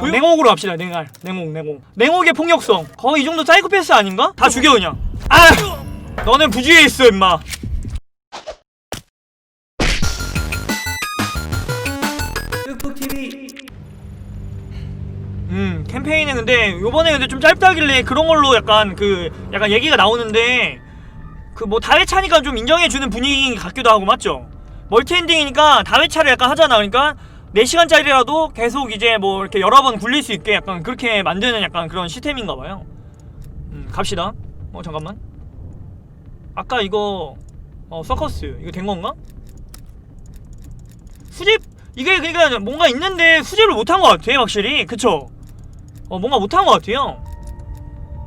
어, 냉옥으로 갑시다 냉알 냉옥 냉옥 냉옥의 폭력성. 거의 이 정도 사이코패스 아닌가? 다 죽여 그냥. 아! 너는 부주의에 있어 임마. 음 캠페인은 근데 요번에 근데 좀 짧다길래 그런 걸로 약간 그 약간 얘기가 나오는데 그 뭐 다회차니까 좀 인정해주는 분위기 같기도 하고 맞죠? 멀티엔딩이니까 다회차를 약간 하잖아. 그러니까 4시간짜리라도 계속 이제 뭐 이렇게 여러 번 굴릴 수 있게 약간 그렇게 만드는 약간 그런 시스템인가 봐요 음 갑시다 어 잠깐만 아까 이거 어 서커스 이거 된 건가? 수집 이게 그러니까 뭔가 있는데 수집을 못한 것 같아 확실히 그쵸? 어 뭔가 못한 것 같아요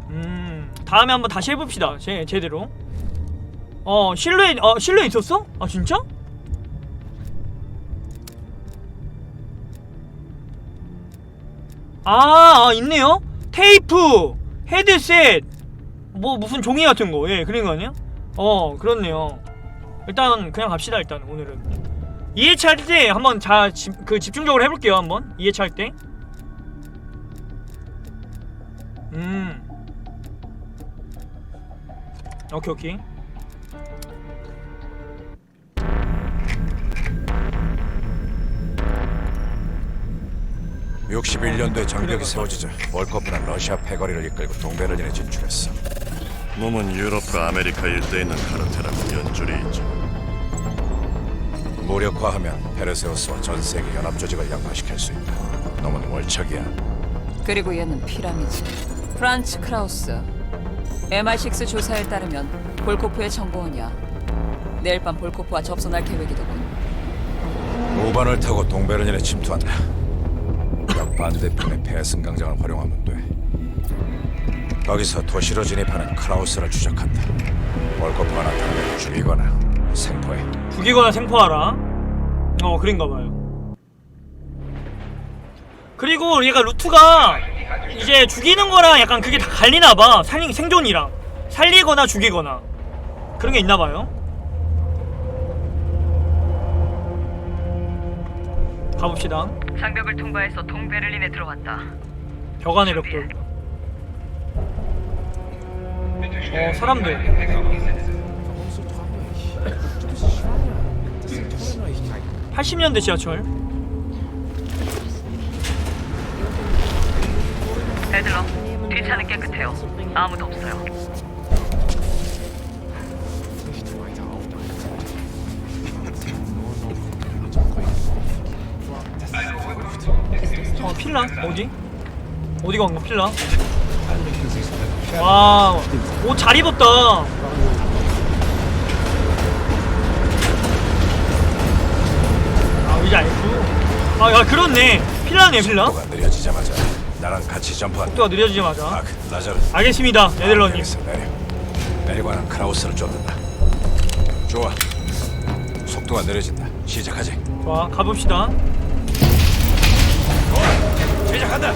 음 다음에 한번 다시 해봅시다 제, 제대로 어 실루엣 어 실루엣 있었어? 아 진짜? 아, 아 있네요 테이프 헤드셋 뭐 무슨 종이 같은 거 예 그런 거 아니야? 어 그렇네요 일단 그냥 갑시다 일단 오늘은 2회차 할 때 한번 자, 집, 그 집중적으로 해볼게요 한번 2회차 할 때. 음. 오케이 오케이. 61년도에 장벽이 세워지자 월커프는 러시아 패거리를 이끌고 동베를린에 진출했어. 몸은 유럽과 아메리카 일대에 있는 카르텔하고 연줄이 있죠. 무력화하면 페르세우스와 전 세계 연합 조직을 양파시킬 수 있다. 놈은 월척이야. 그리고 얘는 피라미드. 프란츠 크라우스. MI6 조사에 따르면 볼코프의 정보원이야. 내일 밤 볼코프와 접선할 계획이더군. 우반을 타고 동베를린에 침투한다. 역 반대편의 배승강장을 활용하면 돼. 거기서 도시로 진입하는 크라우스를 추적한다. 월커프가 나타나면 죽이거나 생포해. 죽이거나 생포하라. 어 그런가 봐요. 그리고 얘가 루트가 이제 죽이는 거랑 약간 그게 다 갈리나 봐. 살리 생존이랑 살리거나 죽이거나 그런 게 있나 봐요. 가봅시다. 장벽을 통과해서 동베를린에 들어왔다. 벽 안에 벽돌. 어 사람들. 80년대 지하철. 애들러, 뒷차는 깨끗해요. 아무도 없어요. 필라 어디? 어디가 온거 필라? 와, 옷 잘 입었다. 아 의자 F. 아, 야 그렇네. 필라네 필라. 속도가 느려지자마자 나랑 같이 점프한다. 속도가 느려지자마자. 아크, 라자르. 알겠습니다, 내려. 내리고는 크라우스를 쫓는다. 좋아. 속도가 느려진다. 시작하지. 좋아, 가봅시다. 시작한다.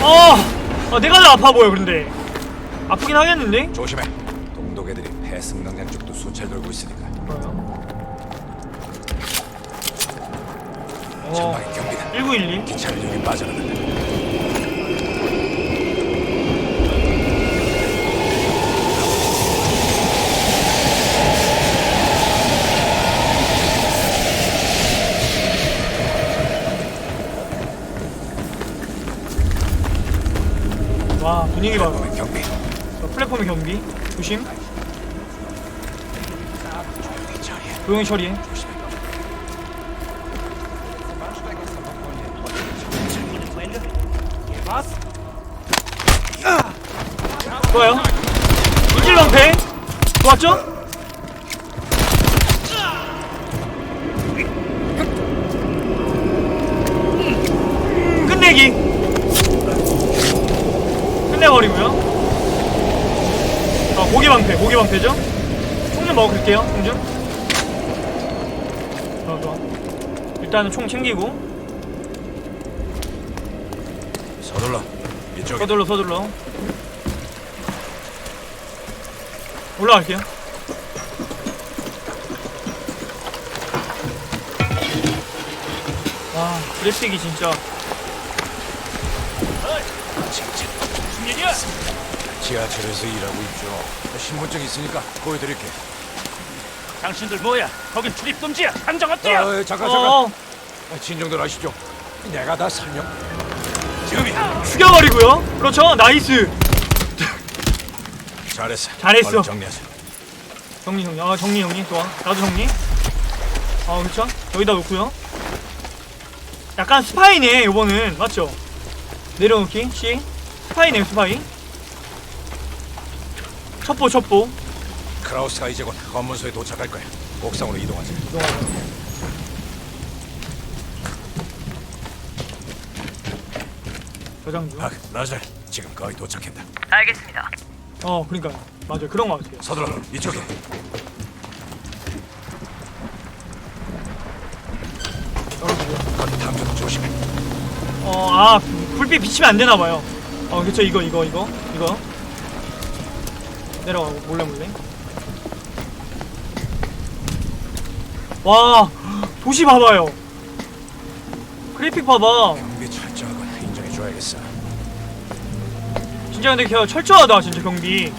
아, 아 내가 더 아파 보여 그런데. 아프긴 하겠는데? 조심해. 동독 애들이 패승강장 쪽도 수차례 돌고 있으니까. 어, 전방에 경비다. 1912. 기차를 여기 빠져나간다. 와 분위기 봐. 경비. 저 플랫폼 경비. 조심. 조용히 처리해. 좋아요. 이질 방패. 좋았죠? 음, 끝내기. 끝내버리고요. 아, 방패, 고기 방패죠? 총좀 먹을게요, 총 좀. 좋아, 좋아. 일단은 총 챙기고. 서둘러. 이쪽에. 서둘러, 서둘러. 올라갈게요. 와 그래픽이 진짜 지하철에서 일하고 있죠. 신분증 있으니까 보여드릴게. 당신들 뭐야? 거긴 출입 금지야. 당장 아, 엎드려. 어, 잠깐 어, 잠깐. 진정들 하시죠. 내가 다 설명. 지금이야. 죽여버리고요 그렇죠 나이스 잘했어. 잘했어. 얼른 정리하자. 정리 정리 아 정리 정리 좋아 나도 정리 아 그쵸 여기다 놓고요 약간 스파이네 요거는 맞죠 내려놓기 C 스파이네요 스파이 첩보 첩보 크라우스가 이제 곧 검문소에 도착할 거야. 옥상으로 이동하자. 저장주 박, 나잘 지금 거의 도착했다. 알겠습니다. 어 그러니까 맞아요 그런 거 같아요 서둘러 이쪽에. 건 탐정 조심해. 어 아 불빛 비치면 안 되나 봐요 어 그쵸 이거 이거 이거 이거 내려가고 몰래 몰래 와 도시 봐봐요 그래픽 봐봐 경비 철저하고 인정해줘야겠어. 진짜 근데 걔 철저하다 진짜 경비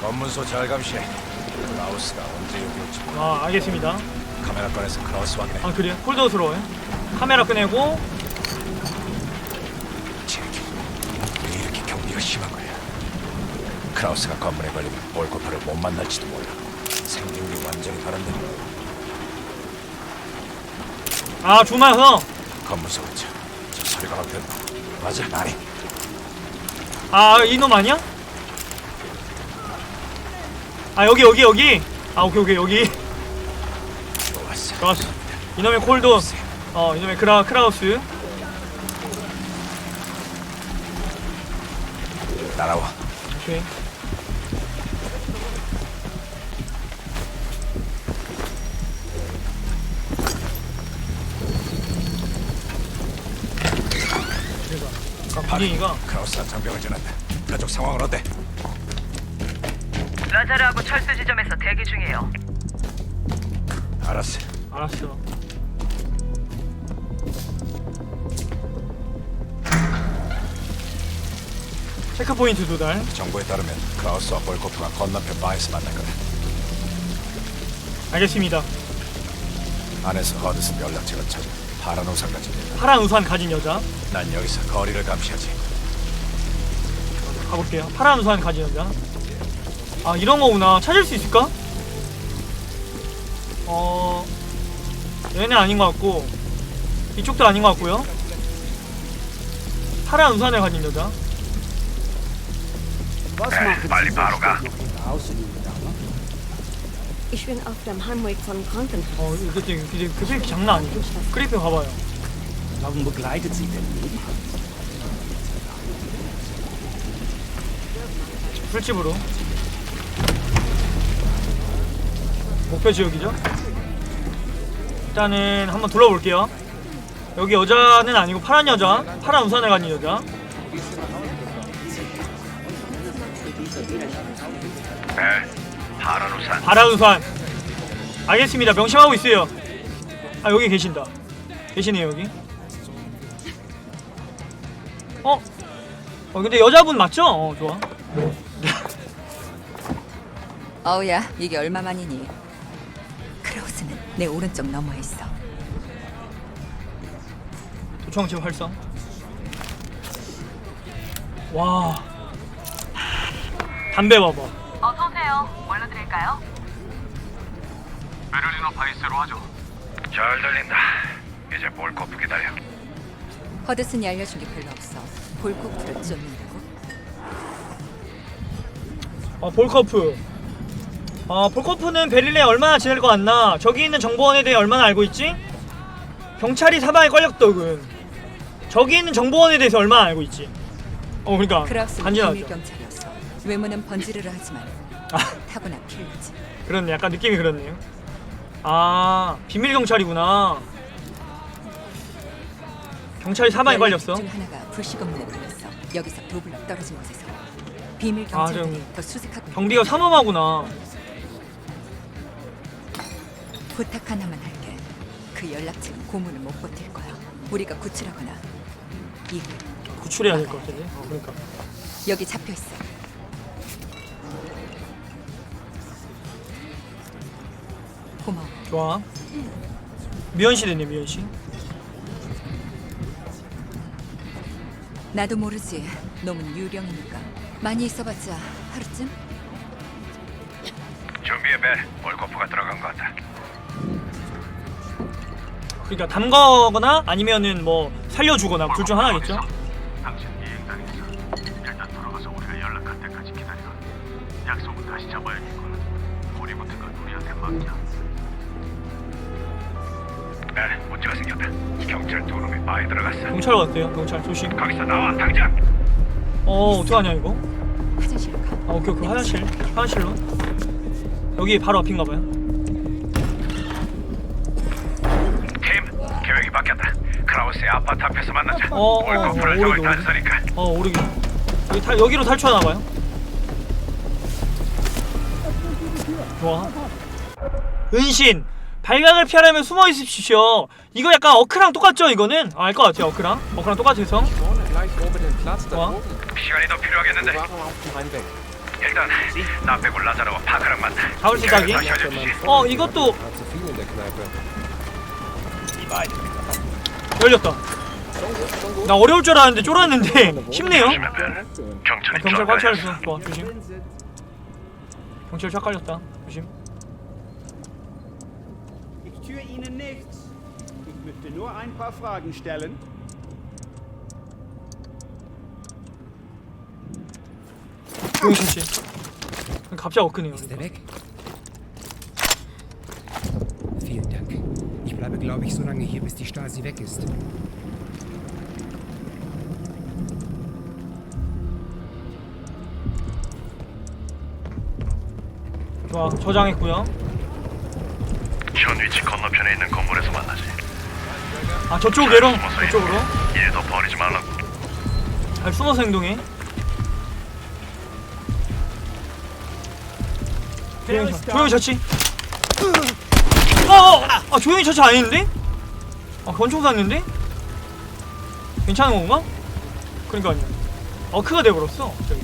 검문소 잘 감시해. 크라우스가 언제 여기 올지 몰라. 아 알겠습니다 카메라 꺼내서 크라우스 확인해. 아 그래요? 콜드스러워요 카메라 꺼내고 제기. 왜 이렇게 경비가 심한 거야? 크라우스가 건물에 걸리면 볼코프를 못 만날지도 몰라. 생긴게 완전히 다른데. 아 주마서 검문소 그쵸? 저 소리가 막 들려. 맞아, 나리. 아 이놈 아니야? 아 여기 여기 여기 아 오케이 오케이 여기 좋았어. 이놈의 콜도 어 이놈의 크라 크라우스 따라와. 오케이 분위기가 크라우스가 장병을 지났다. 가족 상황은 어때? 라자르하고 철수 지점에서 대기 중이에요. 알았어. 알았어 체크포인트 도달 정보에 따르면 크라우스와 볼코프가 건너편 바에서 만날 거다. 알겠습니다 안에서 허드슨 연락처를 찾아 파란 우산 가진 여자. 파란 우산 가진 여자 난 여기서 거리를 감시하지. 가볼게요 파란 우산 가진 여자 아 이런 거구나 찾을 수 있을까? 어 얘는 아닌 것 같고 이쪽도 아닌 것 같고요 파란 우산을 가진 여자 빨리 바로 가. Ich bin auf dem Heimweg von Krankenhaus. 어 이거 되게 되게 그래픽 장난 아니죠 그래픽 봐봐요 Warum begleitet sie denn mich? 술집으로 목표 지역이죠 일단은 한번 둘러볼게요 여기 여자는 아니고 파란 여자 파란 우산을 가진 여자 파란 우산. 파란 우산 알겠습니다 명심하고 있어요 아 여기 계신다 계시네요 여기 어? 어 근데 여자분 맞죠? 어 좋아 어우야, 이게 얼마만이니? 내 오른쪽 너머에 있어. 도청집 활성 와 담배 봐봐 어서 오세요. 뭘로 드릴까요? 베를리너 바이스로 하죠. 잘 들린다. 이제 볼코프 기다려. 허드슨이 알려준 게 별로 없어. 볼코프를 쫓는다고? 어 볼커프 어 볼커프는 베를린에 얼마나 지낼 것 같나 저기 있는 정보원에 대해 얼마나 알고 있지? 경찰이 사방에 걸렸더군 저기 있는 정보원에 대해서 얼마나 알고 있지? 어 그러니까 간지나죠 비밀 경찰이었어. 외모는 번지르르 하지만 아 타고난 필리지. 그렇네 약간 느낌이 그렇네요 아 비밀 경찰이구나 경찰이 사방에 걸렸어 중 하나가 불식 업무에 걸렸어. 여기서 두 블럭 떨어진 곳에서 비밀 아, 경찰들이 좀 더 수색하고 경비가 삼엄하구나. 부탁 하나만 할게. 그 연락처는 고문을 못 버틸 거야. 우리가 구출하거나 이글 구출해야 될 것 같은데. 어, 그러니까. 여기 잡혀 있어. 고마워. 좋아. 미연 씨 됐네 미연 씨. 나도 모르지. 놈은 유령이니까. 많이 있어봤자 하루쯤. 준비해 벨. 볼코프가 들어간 것 같아. 그러니까 담거거나 아니면은 뭐 살려주거나 둘 중 하나겠죠. 당신 이행 당했어. 일단 돌아가서 우리가 연락할 때까지 기다려. 약속은 다시 잡아야겠군. 우리 붙은 건 우리한테 맡겨. 벨, 문제가 생겼다. 경찰 두 놈이 바에 들어갔어. 경찰 왔대요. 경찰 조심. 거기서 나와 당장. 어 어떡하냐 이거? 화장실로 가. 아 오케이 오케이 화장실 화장실로. 여기 바로 앞인가 봐요. 크라우스의 아파트 앞에서 만나자. 어, 어, 볼코프를 어, 잡을 오르기, 단서니까. 어 오르기. 여기 탈 여기로 탈출하나 봐요. 좋아. 은신 발각을 피하려면 숨어 있으십시오. 이거 약간 어크랑 똑같죠? 이거는 알 것 같아요. 어크랑 어크랑 똑같아서. 좋아. 시간이 더 필요하겠는데. 일단 나 빼고 라자로와 파크랑 만나. 다시 알려주지. 어 이것도 열렸다. 나 어려울 줄 알았는데 쫄았는데 쉽네요. 경찰 꽉 쫓아다녔어. 차렸어. 좋아 조심. 경찰 샷 깔렸다. 조심. Ich tue Ihnen nichts. Ich möchte nur ein paar Fragen stellen. 조용 씨. 갑자기 엇크네요. Ist er weg? Vielen Dank. Ich bleibe, glaube ich, so lange hier, bis die Stasi weg ist. 좋아 저장했고요. 현 위치 건너편에 있는 건물에서 만나지. 아 저쪽 내려 저쪽으로. 일도 버리지 말라고. 잘 숨어서 행동해. 조용히 쳐. 조용히 처치. 어, 어, 아 조용히 처치 아닌데? 아 권총 쐈는데? 괜찮은 건가? 그러니까요. 어크가 돼버렸어. 저기.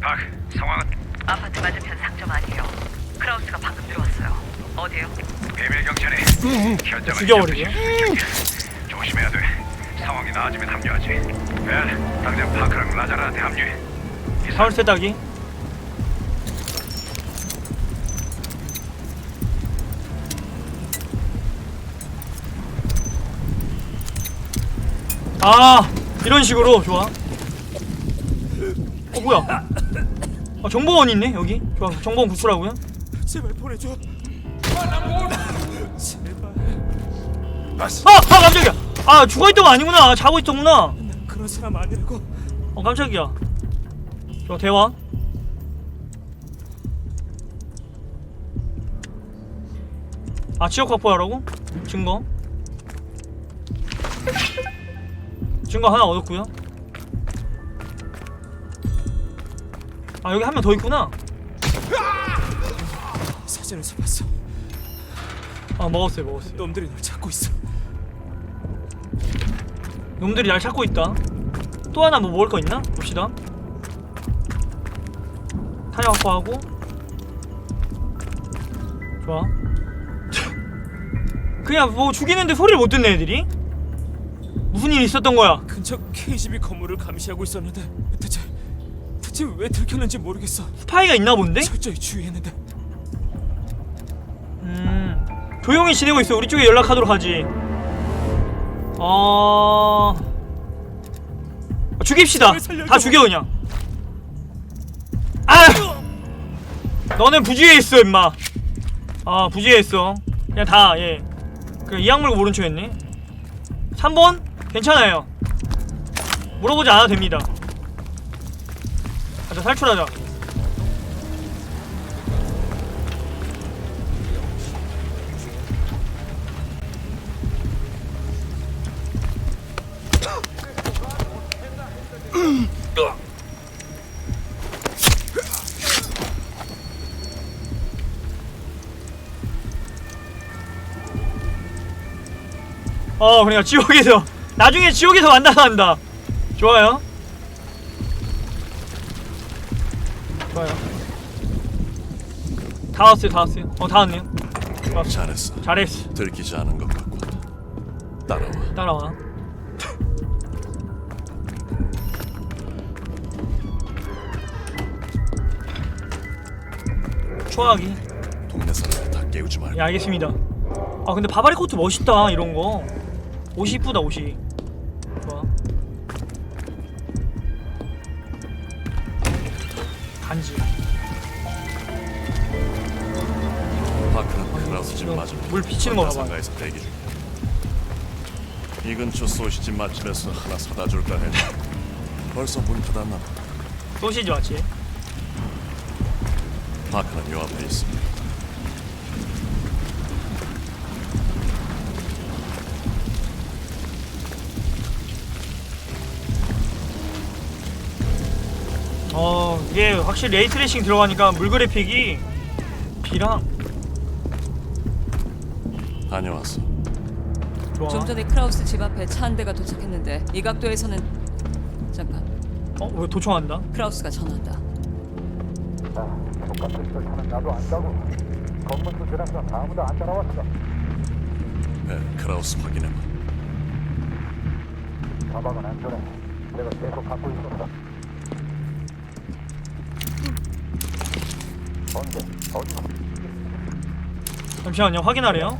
박, 상황은 아파트 맞은편 상점 아니에요. 크라우스가 방금 들어왔어요. 어디에요? 비밀 경찰이 현장을 죽여버리게. 조심해야 돼. 상황이 나아지면 합류하지. 벨, 당장 파크랑 라자라한테 합류해. 사월세 따기. 아 이런 식으로 좋아. 어 뭐야? 아 정보원 있네 여기. 좋아 정보원 구출하고요. 제발 보내줘. 아, 아 깜짝이야. 아 죽어 있던 거 아니구나. 자고 있었구나. 그런 사람 아니라고. 어 깜짝이야. 저 대화. 아 지역 확보하라고? 증거. 증거 하나 얻었고요. 아 여기 한 명 더 있구나. 사진에서 봤어. 아 먹었어요 먹었어요. 놈들이 널 찾고 있어. 놈들이 날 찾고 있다. 또 하나 뭐 먹을 거 있나? 봅시다. 탄약 확보하고. 좋아. 그냥 뭐 죽이는데 소리를 못 듣네 애들이. 무슨 일이 있었던 거야? 근처 KGB 건물을 감시하고 있었는데 대체 대체 왜 들켰는지 모르겠어. 스파이가 있나 본데? 철저히 주의했는데 음. 조용히 지내고 있어. 우리 쪽에 연락하도록 하지. 어. 아, 죽입시다. 다 죽여 그냥. 아! 너는 부주의해 있어, 임마. 아, 부주의해 있어. 그냥 다 예. 그이 약물 모른 척했네. 3번 괜찮아요. 물어보지 않아도 됩니다. 가자 탈출하자. 어 그러니까 지옥에서 나중에 지옥에서 만나서 한다. 좋아요. 좋아요. 다 왔어요 다 왔어요. 어 다 왔네요. 잘했어. 잘했어. 들키지 않은 것 같고. 따라와. 따라와. 초하기 동네 사람들 다 깨우지 말고. 예 알겠습니다. 아 근데 바바리 코트 멋있다 이런 거 옷이 이쁘다 옷이 좋아 간지 파크는 크라우스 집 맞은편. 물 비치는 거 봐봐. 상가에서 대기 중. 이 근처 소시집 맛집에서 하나 사다 줄까 했는데 벌써 문 닫았나 봐. 소시지 맞지? 파크는 요 앞에 있어. 어 이게 확실히 레이트레이싱 들어가니까 물 그래픽이 B랑 다녀왔어. 좋아 좀 전에 크라우스 집 앞에 차 한 대가 도착했는데 이 각도에서는 잠깐 어? 왜 도청한다? 크라우스가 전화한다. 네, 크라우스 확인해봐. 잠시만요 확인하래요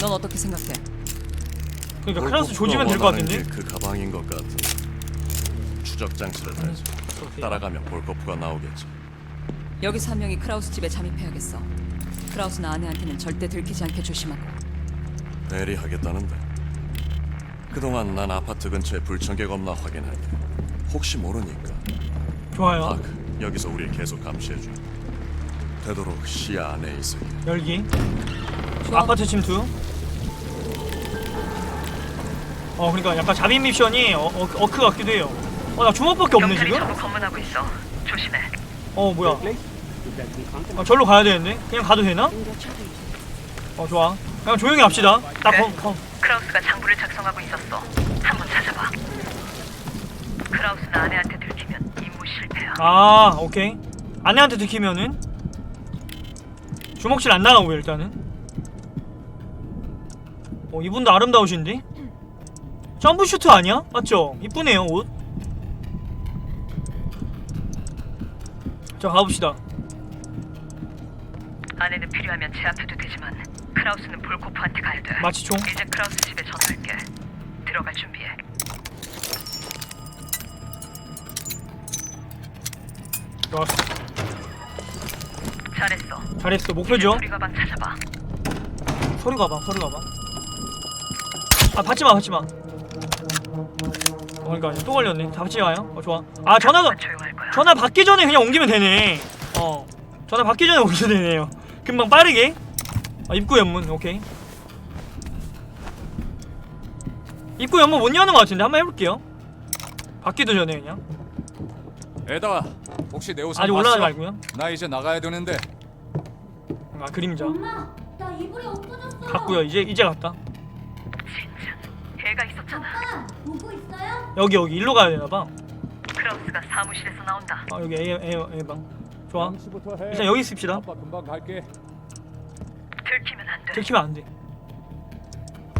넌 어떻게 생각해? 그러니까 클라스 조지면 될 것 같은데? 그 가방인 것 같은. 추적 장치를 달죠. 따라가면 볼거프가 나오겠지. 여기서 한 명이 크라우스 집에 잠입해야겠어. 크라우스나 아내한테는 절대 들키지 않게 조심하고. 배리하겠다는데. 그동안 난 아파트 근처에 불청객 없나 확인할게. 혹시 모르니까. 좋아요 파크, 여기서 우리 계속 감시해줘. 되도록 시야 안에 있으게. 열기 좋아. 아파트 침투 어 그러니까 약간 잡인 미션이 어, 어, 어크 같기도 해요 어 나 주먹밖에 없네 경찰이 지금? 검문하고 있어. 조심해. 어 뭐야? 아, 절로 가야 되는데? 그냥 가도 되나? 어 좋아 그냥 조용히 합시다 딱 네. 컴, 컴. 크라우스가 장부를 작성하고 있었어. 한번 찾아봐. 크라우스나 아내한테 들키면 임무 실패야. 아 오케이 아내한테 들키면은 주먹질 안 나가고 일단은 어 이분도 아름다우신데? 점프 슈트 아니야? 맞죠? 이쁘네요 옷 자 가봅시다 아내는 필요하면 제 앞에도 되지만 크라우스는 볼코프한테 가야 돼. 마취총 이제 크라우스 집에 전화할게. 들어갈 준비해. 좋았어. 잘했어. 잘했어. 목표죠? 우리 가방 찾아봐. 소리 가봐 소리 가봐 아 받지마 받지마. 어, 그러니까 또 걸렸네. 잡지 마요? 어 좋아. 아 조용할 거야. 전화 받기 전에 그냥 옮기면 되네. 어. 전화 받기 전에 옮기면 되네요. 금방 빠르게. 아 입구 연문. 오케이. 입구 연문 못 여는 것 같은데 한번 해볼게요. 받기도 전에 그냥 에다가 혹시 내 우산 아직? 올라가지 말고요 나 이제 나가야 되는데 아 그림자 엄마, 나 이불이 없어졌어. 갔고요 이제 이제 갔다. 애가 있었잖아. 아빠, 보고 있어요? 여기 여기 일로 가야 되나 봐 크라우스가 사무실에서 나온다. 아 여기 A A A방 좋아 시부터 해 일단 여기 있읍시다 아빠 금방 갈게 들키면 안 돼. 들키면 안 돼.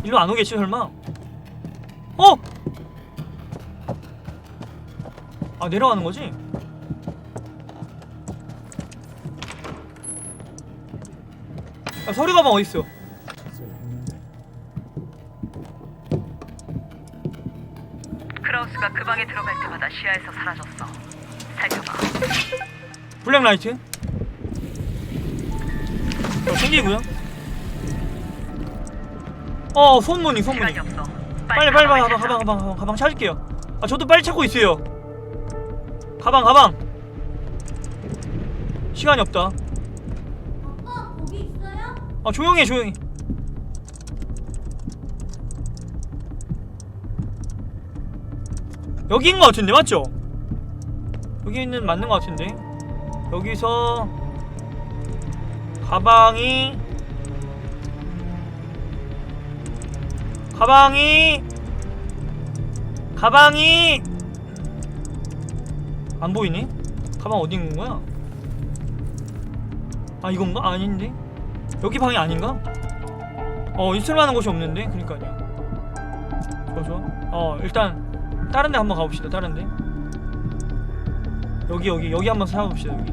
일로 안 오겠지 설마? 어? 아 내려가는 거지? 아, 서류 가방 어디 있어? 크라우스가 그 방에 들어갈 때마다 시야에서 사라졌어. 살펴봐. 블랙 라이트. 어, 챙기고요. 어 손문이 손문이. 시간이 없어. 빨리 빨리 빨리 가방. 가방 가방 가방, 가방 찾을게요. 아 저도 빨리 찾고 있어요. 가방 가방. 시간이 없다. 아빠, 거기 있어요? 아 조용히 해 조용히. 여기인 것 같은데 맞죠? 여기 있는 맞는 것 같은데. 여기서 가방이 가방이 가방이 안 보이네? 가방 어디 있는 거야? 아 이건가? 아닌데? 여기 방이 아닌가? 어 있을 만한 곳이 없는데? 그니까요 좋아 좋아 어 일단 다른 데 한번 가봅시다 다른 데 여기 여기 여기 한번 찾아봅시다 여기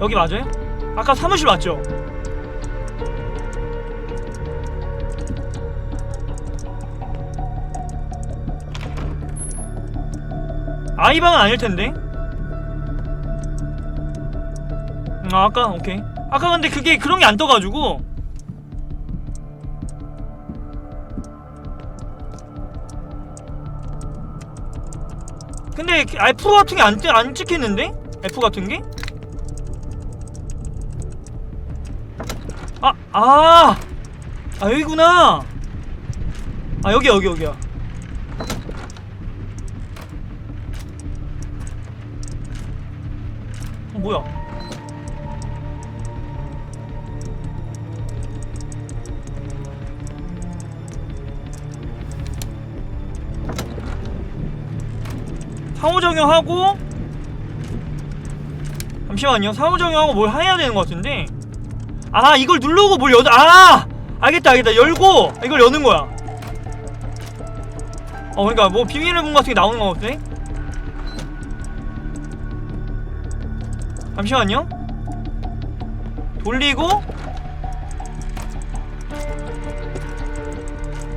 여기 맞아요? 아까 사무실 맞죠? 아이방은 아닐 텐데. 음, 아, 아까 오케이. 아까 근데 그게 그런 게 안 떠가지고. 근데 그 F 같은 게 안 안 찍혔는데? F 같은 게? 아, 아, 아 여기구나. 아 여기 여기 여기야. 뭐야? 상호작용하고? 잠시만요. 상호작용하고 뭘 해야 되는 것 같은데? 아 이걸 누르고 뭘 여.. 아! 알겠다 알겠다. 열고 이걸 여는 거야. 어 그러니까 뭐 비밀의 문 같은 게 나오는 거 같아 잠시만요. 돌리고.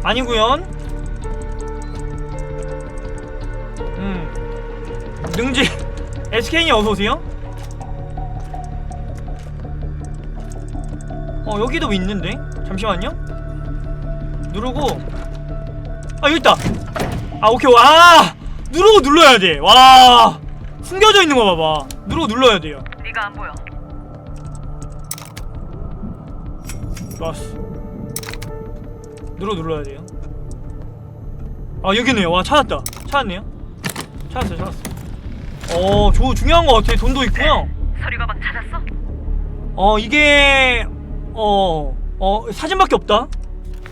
아니구연. 음. 능지. SK님 어서오세요. 어 여기도 있는데? 잠시만요. 누르고. 아 여기 있다. 아 오케이. 아 누르고 눌러야 돼와 숨겨져 있는 거 봐봐. 누르고 눌러야 돼요 네가 안 보여. 좋았어. 누르고 눌러야 돼요. 아 여기네요. 와 찾았다. 찾았네요. 찾았어요 찾았어. 어 조, 중요한 거 같아. 돈도 있고요. 서류 가방 찾았어? 어 이게 어 어 사진밖에 없다.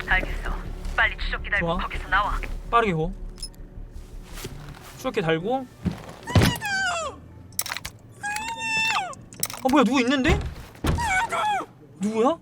알겠어. 빨리 추적기 달고 좋아. 거기서 나와. 빠르게 고. 수렇게 달고 어 뭐야 누구 있는데? 누구야?